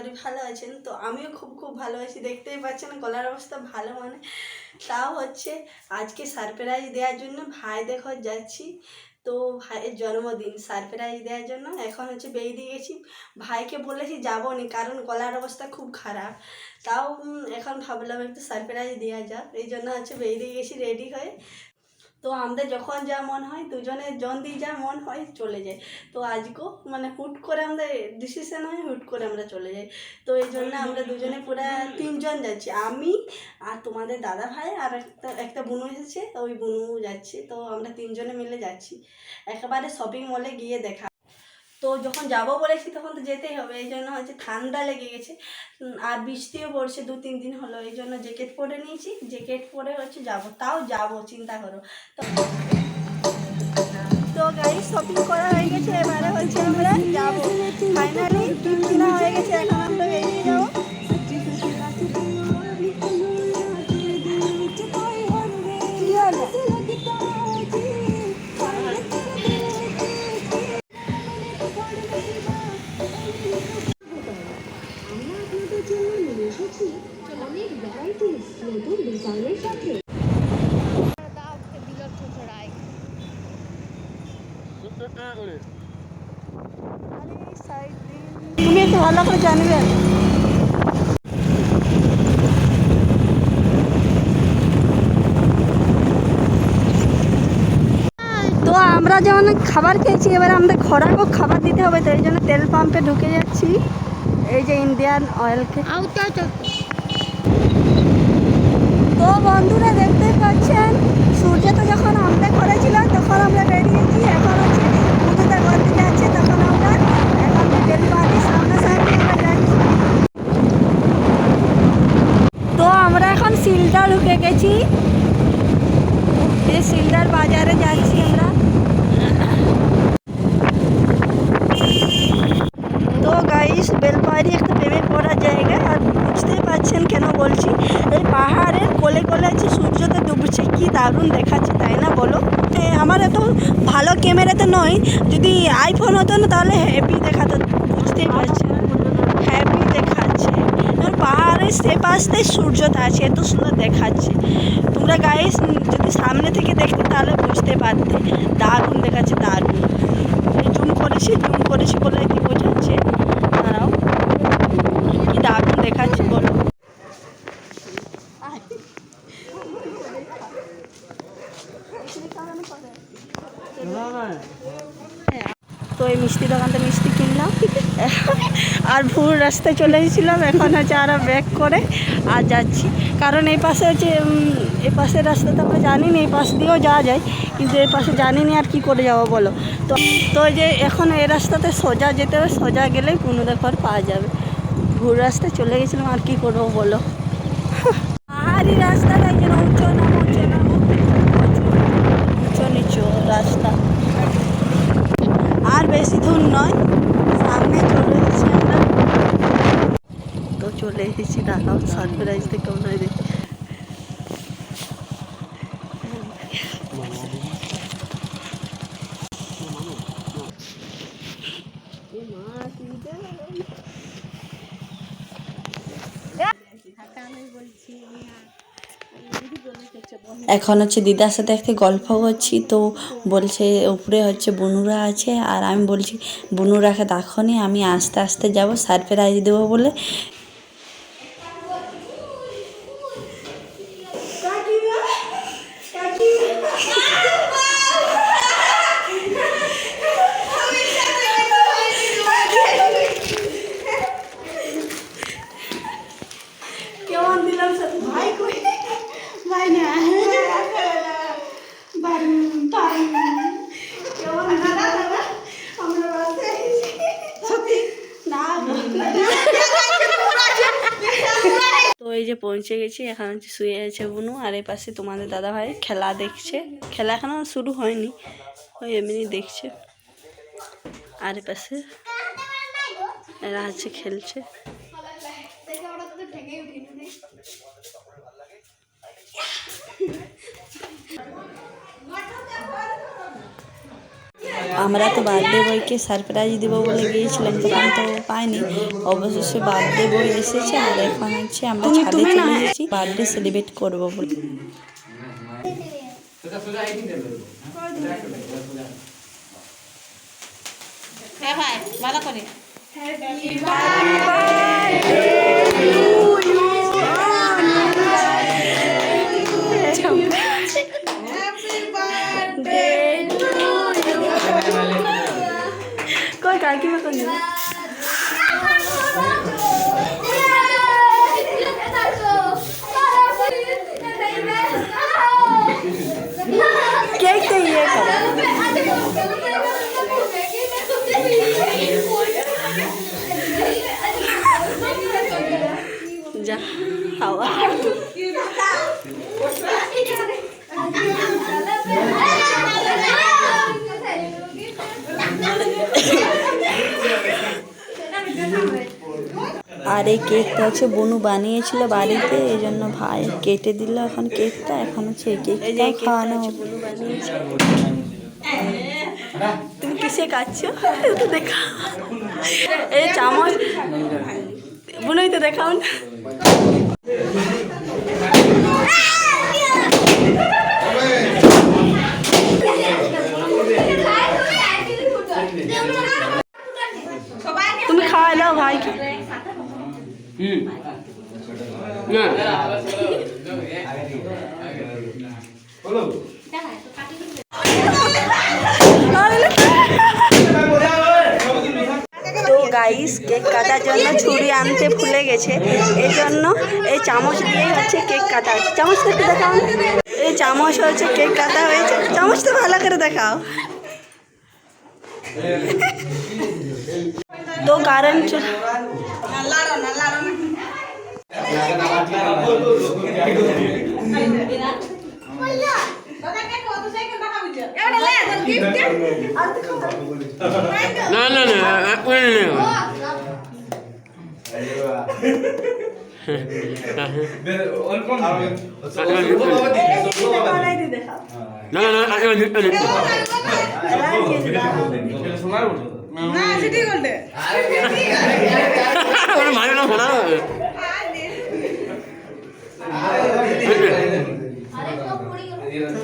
করি ভালো আছেন, তো আমিও খুব খুব ভালো আছি। দেখতেই পাচ্ছেন গলার অবস্থা ভালো মানে। তাও হচ্ছে আজকে সারপ্রাইজ দেওয়ার জন্য ভাই দেখো যাচ্ছি। তো ভাইয়ের জন্মদিন সারপ্রাইজ দেওয়ার জন্য। এখন হচ্ছে বেরিয়ে গেছি। ভাইকে বলেছি যাব নি কারণ গলার অবস্থা খুব খারাপ। তাও এখন ভাবলাম একটু সারপ্রাইজ দেওয়া যাক। এই জন্য হচ্ছে বেরিয়ে গেছি রেডি হয়ে। তো আমাদের যখন যা মন হয়, দুজনে জন দিয়ে যা মন হয় চলে যায়। তো আজকেও মানে হুট করে আমাদের ডিসিশন হয়, হুট করে আমরা চলে যাই। তো এই জন্য আমরা দুজনে পুরো তিনজন যাচ্ছি। আমি আর তোমাদের দাদা ভাই আর একটা একটা বুনু এসেছে, ওই বুনু যাচ্ছে। তো আমরা তিনজনে মিলে যাচ্ছি। একেবারে শপিং মলে গিয়ে দেখা তো যখন যাব বলেছি তখন তো যেতেই হবে, এই জন্য হচ্ছে ঠান্ডা লেগে গেছে। আর বৃষ্টিও পড়ছে, দু তিন দিন হলো, এই জন্য জ্যাকেট পরে নিয়েছি। জ্যাকেট পরে হচ্ছে যাব, তাও যাব, চিন্তা করো। তো তো গাড়ি শপিং করা হয়ে গেছে, এবারে হচ্ছে আমরা যাব। ফাইনালি কিনা হয়ে গেছে, এখন আমরা বেরিয়ে তুমি একটু ভালো করে জানবে তো আমরা যেমন খাবার খেয়েছি, এবার আমাদের খোরাকও খাবার দিতে হবে, তো এই জন্য তেল পাম্পে ঢুকে যাচ্ছি। এই যে ইন্ডিয়ান অয়েলকে তো বন্ধুরা দেখতে পাচ্ছেন, সূর্য তো যখন আমরা করেছিল তখন আমরা বেরিয়েছি, এখন হচ্ছে পুজোটা করতে যাচ্ছে তখন আমরা এখন তেল পাম্পের সামনাসামনি আমরা যাচ্ছি তো আমরা এখন শিলদা ঢুকে গেছি। এই শিলদার বাজারে যাচ্ছি আমরা। তো গাইস বেলপাহাড়ি একটা প্রেমে পড়ার জায়গা, আর বুঝতেই পারছেন কেন বলছি, এই পাহাড়ের কোলে কোলে আছে সূর্যতে ডুবছে, কি দারুণ দেখাচ্ছে, তাই না বলো? আমার এত ভালো ক্যামেরাতে নয়, যদি আইফোন হতো না, তাহলে হ্যাপি দেখাতো। বুঝতেই পারছেন হ্যাপি দেখাচ্ছে। আর পাহাড়ের সে আসতে সূর্যটা আছে, এত সুন্দর দেখাচ্ছে। তোমরা গাইস যদি সামনে থেকে দেখতে, তাহলে বুঝতে পারতে দারুণ দেখাচ্ছে দারুণ জুম করেছি জুম করেছি বলে কি বোঝাচ্ছে দাঁড়াও কি দারুণ দেখাচ্ছে বলো তো থেকে মিষ্টি কিনলাম। আর ভুল রাস্তায় চলে এসেছিলাম, এখন হচ্ছে আরও ব্যাক করে আর যাচ্ছি। কারণ এই পাশে হচ্ছে এই পাশের রাস্তা তো আমরা জানি না এই পাশ দিয়েও যাওয়া যায়, কিন্তু এই পাশে জানি না আর কি করে যাব বলো। তো তো এই যে এখন এই রাস্তাতে সোজা যেতে হবে, সোজা গেলেই কোনো দেখর পাওয়া যাবে। ভুল রাস্তায় চলে গেছিলাম, আর কি করব বলো? পাহাড়ি রাস্তা তাই জন্য উঁচু নামো উঁচু নামো উঁচু উঁচু নিচু রাস্তা আর বেশি দূর নয় সামনে চলে এসেছি আমরা তো এসেছি দাঁড়াও সারপ্রাইজ থেকে কেমন হয় দেখি। এখন হচ্ছে দিদার সাথে একটা গল্প করছি তো বলছে উপরে হচ্ছে বনুরা আছে, আর আমি বলছি, বনুরাকে দেখো আমি আস্তে আস্তে যাব সারপ্রাইজ দেবো বলে কেমন দিলাম স্যার ভাই কই ভাই না কেমন দাদা দাদা আমরা বাসে সত্যি না তো এই যে পৌঁছে গেছি, এখন হচ্ছে শুয়ে আছে বুনু, আর এই পাশে তোমাদের দাদা ভাই খেলা দেখছে। খেলা এখনও শুরু হয়নি, ওই এমনি দেখছে। আর এ পাশে এরা হচ্ছে খেলছে। আমরা তো বার্থডে বয়কে সারপ্রাইজ দেবো বলে গিয়েছিলাম তখন তো পাইনি। অবশেষে বার্থডে বই এসেছে আর এখন হচ্ছে আমরা ছাদে চলে এসেছি বার্থডে সেলিব্রেট করব বলে। হ্যাঁ ভাই ভালো করে। কাকিমা কোন কেক তো ইয়ে করো যা হাওয়া আর এই কেকটা হচ্ছে বনু বানিয়েছিল বাড়িতে এই জন্য ভাই কেটে দিল এখন কেকটা এখন হচ্ছে এই কেকটা খাওয়ানো তুমি কিসে কাটছো দেখা এই চামচ। বুনই তো দেখাও না তুমি খাওয়াই দাও ভাইকে তো গাইস কেক কাটার জন্য ছুরি আনতে ভুলে গেছে। এই জন্য এই চামচ দিয়েই হচ্ছে কেক কাটা হচ্ছে একটু দেখাও। এই চামচ হচ্ছে কেক কাটা হয়েছে। চামচটা ভালো করে দেখাও। তো কারণ চ- না না না এক মিনিট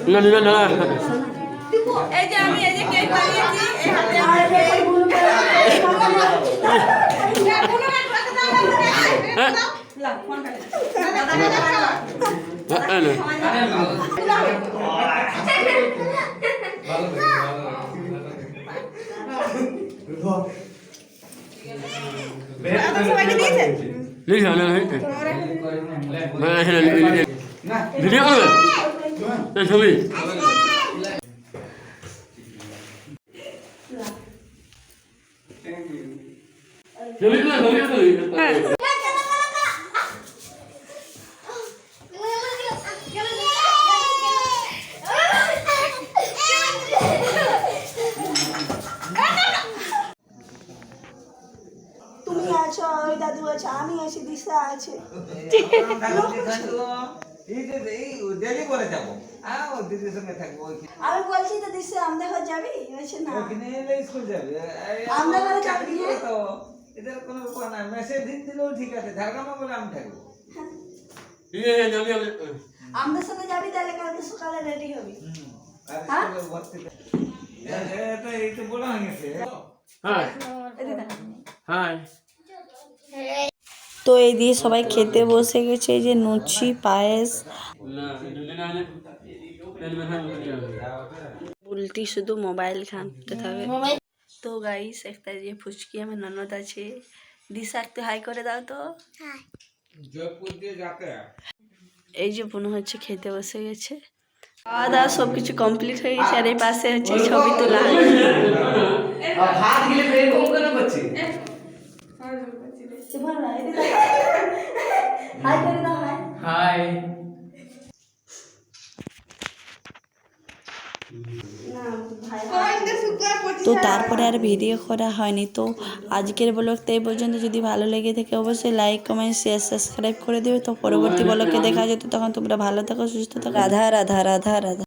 না না না ওটা মারি না শোনা না না না লিখা না। ভিডিও করবে ছবি ছবি ছবি আছো ওই দাদু আছে আমি আছি দিশা আছে ডেলি করে যাব। হ্যাঁ ও দিদির সঙ্গে থাকব আমি বলছি তো দিশা আমাদের যাবি? বলছে না। ওখানে এলে স্কুল যাবে। এই চাকরি যাবি তো। এদের কোনো ব্যাপার না মেসেজ দিন দিলেও ঠিক আছে। ঝাড়গ্রামে বলে আমি থাকব আমি আমি আমাদের সাথে যাবি তাহলে কালকে সকালে রেডি হবি। হ্যাঁ? স্কুলে ভর্তি এ- এ তো এই তো বড় হয়ে গেছে। হাই হাই তো এই দিয়ে সবাই খেতে বসে গেছে এই যে লুচি পায়েস। উল্টি শুধু মোবাইল ঘাঁটতে থাকে। তো গাইস একটা যে ফুচকি আমার ননদ আছে দিশা একটু হাই করে দাও তো। জয়পুর দিয়ে যাতে এই যে বোন হচ্ছে খেতে বসে গেছে। খাওয়া দাওয়া সব কিছু কমপ্লিট হয়ে গেছে আর এই পাশে হচ্ছে ছবি তোলা। হাই করে দাও হাই হাই তো তারপরে আর ভিডিও করা হয়নি। তো আজকের ব্লগটা এই পর্যন্ত। যদি ভালো লেগে থাকে অবশ্যই লাইক কমেন্ট শেয়ার সাবস্ক্রাইব করে দিও। তো পরবর্তী ব্লগে দেখা যেত তখন তোমরা ভালো থাকো সুস্থ থাকো। রাধা রাধা রাধা রাধা।